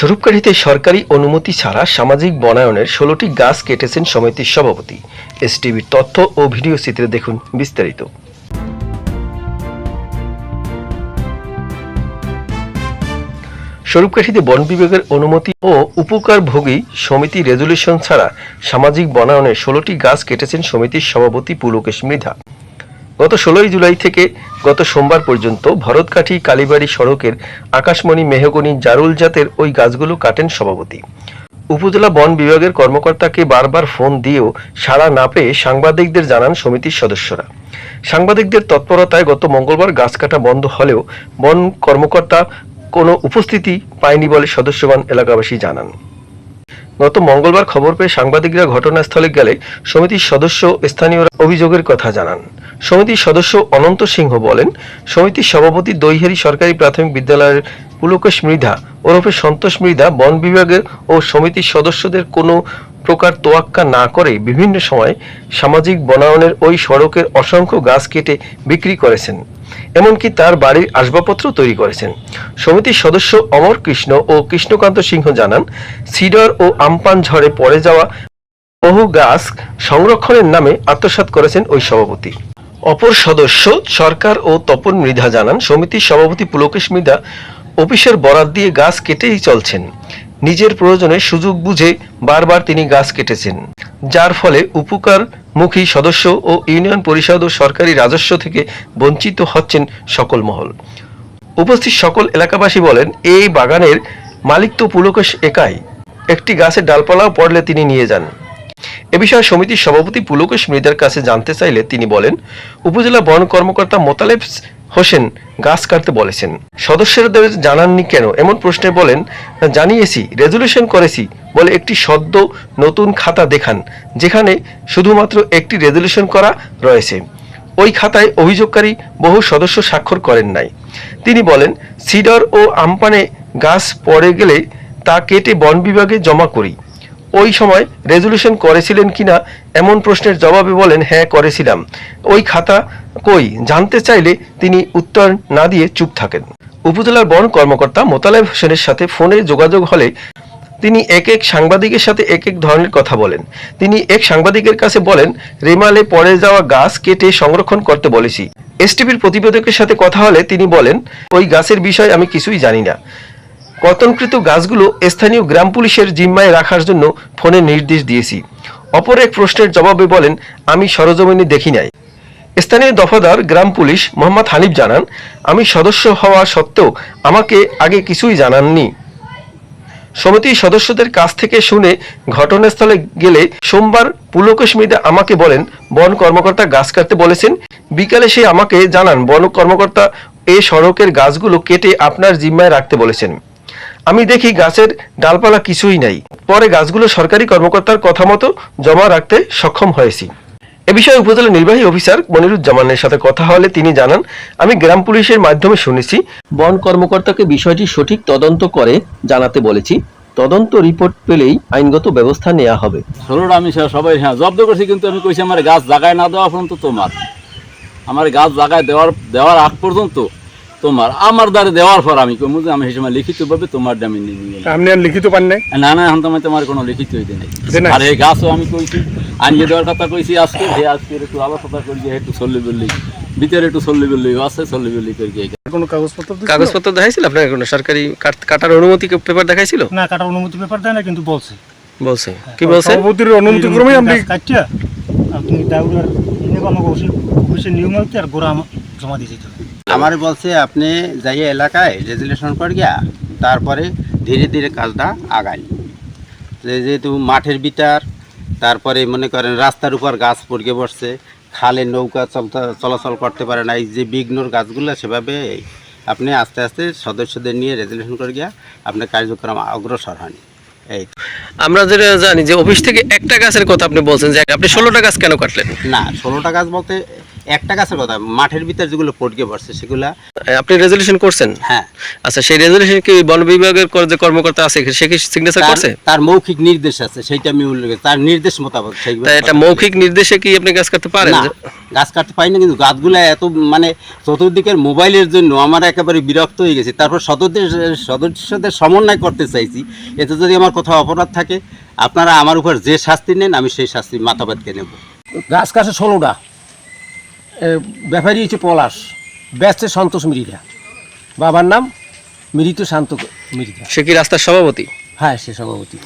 স্বরূপকাঠিতে সরকারি অনুমতি ছাড়া সামাজিক বনায়নের ষোলোটি গাছ কেটেছেন সমিতির সভাপতি। এসটিভির তথ্য ও ভিডিও চিত্রে দেখুন বিস্তারিত। স্বরূপকাঠিতে বন বিভাগের অনুমতি ও উপকারভোগী সমিতি রেজুলেশন ছাড়া সামাজিক বনায়নে ষোলোটি গাছ কেটেছেন সমিতির সভাপতি পুলকেশ মৃধা। গত ষোলোই জুলাই থেকে গত সোমবার পর্যন্ত ভরতকাঠি কালীবাড়ি সড়কের আকাশমণি মেহগনি জারুল জাতের ওই গাছগুলো কাটেন সভাপতি। উপজেলা বন বিভাগের কর্মকর্তাকে বারবার ফোন দিয়েও সাড়া না পেয়ে সাংবাদিকদের জানান সমিতির সদস্যরা। সাংবাদিকদের তৎপরতায় গত মঙ্গলবার গাছ কাটা বন্ধ হলেও বন কর্মকর্তা কোনো উপস্থিতি পায়নি বলে সদস্যবান এলাকাবাসী জানান। গত মঙ্গলবার খবর পেয়ে সাংবাদিকরা ঘটনাস্থলে গেলে সমিতির সদস্য স্থানীয়রা অভিযোগের কথা জানান। সমিতির সদস্য অনন্ত সিংহ বলেন, সমিতির সভাপতি দৈহারি সরকারি প্রাথমিক বিদ্যালয়ের পুলকেশ মৃধা ওরফে সন্তোষ মৃধা বন বিভাগের ও সমিতির সদস্যদের কোনো প্রকার তোয়াক্কা না করে বিভিন্ন সময় সামাজিক বনায়নের ওই সড়কের অসংখ্য গাছ কেটে বিক্রি করেছেন। এমনকি তার বাড়ির আসবাবপত্র তৈরি করেছেন। সমিতির সদস্য অমর কৃষ্ণ ও কৃষ্ণকান্ত সিংহ জানান, সিডর ও আমপান ঝড়ে পড়ে যাওয়া বহু গাছ সংরক্ষণের নামে আত্মসাৎ করেছেন ওই সভাপতি। অপর সদস্য সরকার ও তপন মৃধা জানান সমিতির সভাপতি পুলকেশ মৃধা অফিসের বরাত দিয়ে গাছ কেটেই চলছেন। নিজের প্রয়োজনে সুযোগ বুঝে বারবার তিনি গাছ কেটেছেন। যার ফলে উপকারমুখী সদস্য ও ইউনিয়ন পরিষদ ও সরকারি রাজস্ব থেকে বঞ্চিত হচ্ছেন সকল মহল। উপস্থিত সকল এলাকাবাসী বলেন, এই বাগানের মালিক তো পুলকেশ একাই। একটি গাছের ডালপালাও পড়লে তিনি নিয়ে যান। এ বিষয়ে সমিতির সভাপতি পুলকেশ মৃদার কাছে জানতে চাইলে তিনি বলেন, উপজেলা বন কর্মকর্তা মোতালেব হোসেন গাছ কাটতে বলেছেন। সদস্যদের জানাননি কেন? এমন প্রশ্নে বলেন, জানিয়েছি, রেজুলেশন করেছি বলে একটি সদ্য নতুন খাতা দেখান, যেখানে শুধুমাত্র একটি রেজুলেশন করা রয়েছে। ওই খাতায় অভিযোগকারী বহু সদস্য স্বাক্ষর করেন নাই। তিনি বলেন, সিডর ও আমপানে গাছ পড়ে গেলে তা কেটে বন বিভাগে জমা করি। ওই সময় রেজুলেশন করেছিলেন কিনা এমন প্রশ্নের জবাবে বলেন হ্যাঁ করেছিলাম। ওই খাতা কই? জানতে চাইলে তিনি উত্তর না দিয়ে চুপ থাকেন। উপজেলার বন কর্মকর্তা মোতালেব হোসেনের সাথে ফোনে যোগাযোগ হলে তিনি এক এক সাংবাদিকের সাথে এক এক ধরনের কথা বলেন। তিনি এক সাংবাদিকের কাছে বলেন, রেমালে পড়ে যাওয়া গাছ কেটে সংরক্ষণ করতে বলেছি। এসটিভির প্রতিবেদকের সাথে কথা হলে তিনি বলেন, ওই গাছের বিষয়ে আমি কিছুই জানি না। কর্তনকৃত গাছগুলো স্থানীয় গ্রাম পুলিশের জিম্মায় রাখার জন্য ফোনে নির্দেশ দিয়েছি। অপর এক প্রশ্নের জবাবে বলেন, আমি সরজমিনে দেখি নাই। স্থানীয় দফাদার গ্রাম পুলিশ মোহাম্মদ হানিফ জানান, আমি সদস্য হওয়া সত্ত্বেও আমাকে আগে কিছুই জানাননি। সমিতির সদস্যদের কাছ থেকে শুনে ঘটনাস্থলে গেলে সোমবার পুলকেশ মিদা আমাকে বলেন, বন কর্মকর্তা গাছ কাটতে বলেছেন। বিকালে সে আমাকে জানান, বন কর্মকর্তা এ সড়কের গাছগুলো কেটে আপনার জিম্মায় রাখতে বলেছেন। আমি দেখি গাছের ডালপালা কিছুই নাই। পরে গাছগুলো সরকারি কর্মকর্তার কথা মতো জমা রাখতে সক্ষম হয়েছি। এ বিষয়ে উপজেলা নির্বাহী অফিসার মনিরুজ্জামানের সাথে কথা হলে তিনি জানান, আমি গ্রাম পুলিশের মাধ্যমে শুনেছি, বন কর্মকর্তাকে বিষয়টি সঠিক তদন্ত করে জানাতে বলেছি। তদন্ত রিপোর্ট পেলেই আইনগত ব্যবস্থা নেওয়া হবে। ষোলোটা আমি সবাই হ্যাঁ জব্দ করছি, কিন্তু আমি কইছি আমার গাছ জাগায় না দেওয়া পর্যন্ত তোমার। আমার গাছ জাগায় দেওয়ার দেওয়ার আগ পর্যন্ত তোমার আমার দ্বারা দেওয়ার পর আমি কমু যে আমি সেই সময় লিখিতভাবে তোমার দামি নিয়ে আপনি আর লিখিত পান নাই? না না এখন তোমার তোমার কোনো লিখিত হইতে নেই? আর এই গাছও আমি কইছি আনিয়ে দেওয়ার কথা কইছি আজকে হে আজকে একটু আলোচনা করি যে একটু চল্লি বললি ভিতরে একটু চল্লি বললি আছে চল্লি বললি করি কোনো কাগজপত্র কাগজপত্র দেখাইছিল? আপনার কোনো সরকারি কাটার অনুমতি পেপার দেখাইছিল? না কাটার অনুমতি পেপার দেয় না কিন্তু বলছে। বলছে। কি বলছে? সভাপতির অনুমতি ক্রমে আপনি কাটিয়া আপনি দাউরার ইনে আমাকে অফিসে নিয়ম হইতে আর গোড়া জমা দিয়ে যেতে হবে। আমার বলছে আপনি যাই এলাকায় রেজুলেশন করে গিয়া তারপরে ধীরে ধীরে কাজটা আগাই। যেহেতু মাঠের ভিতর তারপরে মনে করেন রাস্তার উপর গাছ পড়ে বসছে খালে নৌকা চলাচল করতে পারে না এই যে বিঘ্নর গাছগুলো সেভাবে আপনি আস্তে আস্তে সদস্যদের নিয়ে রেজুলেশন করে গিয়া আপনার কার্যক্রম অগ্রসর হন। এই আমরা যেটা জানি যে অফিস থেকে একটা গাছের কথা আপনি বলছেন যে আপনি ষোলোটা গাছ কেন কাটলেন? না ষোলোটা গাছ বলতে একটা গাছের কথা মাঠের ভিতর যেগুলো পটকে পড়ছে সেগুলা। আপনি রেজুলেশন করছেন? হ্যাঁ। আচ্ছা সেই রেজুলেশন কি বন বিভাগের কর- যে কর্মকর্তা আছে সে কি সিগনেচার করছে? তার মৌখিক নির্দেশ আছে সেইটা আমি উল্লেখ তার নির্দেশ মোতাবেক সেইগুলো এটা মৌখিক নির্দেশে কি আপনি কাজ করতে পারেন? না গাছ কাটতে পারি না কিন্তু গাছগুলো এত মানে চতুর্দিকের মোবাইলের জন্য আমার একেবারে বিরক্ত হয়ে গেছে। তারপর সদস্যদের সদস্যদের সমন্বয় করতে চাইছি। এতে যদি আমার কোথাও অপরাধ থাকে আপনারা আমার উপর যে শাস্তি নেন আমি সেই শাস্তি মাথাবাদকে নেব। গাছ কাছে ষোলোটা। ব্যাপারী হচ্ছে পলাশ। ব্যস্ত সন্তোষ মৃধা বাবার নাম মৃত শান্ত মৃধা সে কি রাস্তার সভাপতি? হ্যাঁ সে সভাপতি।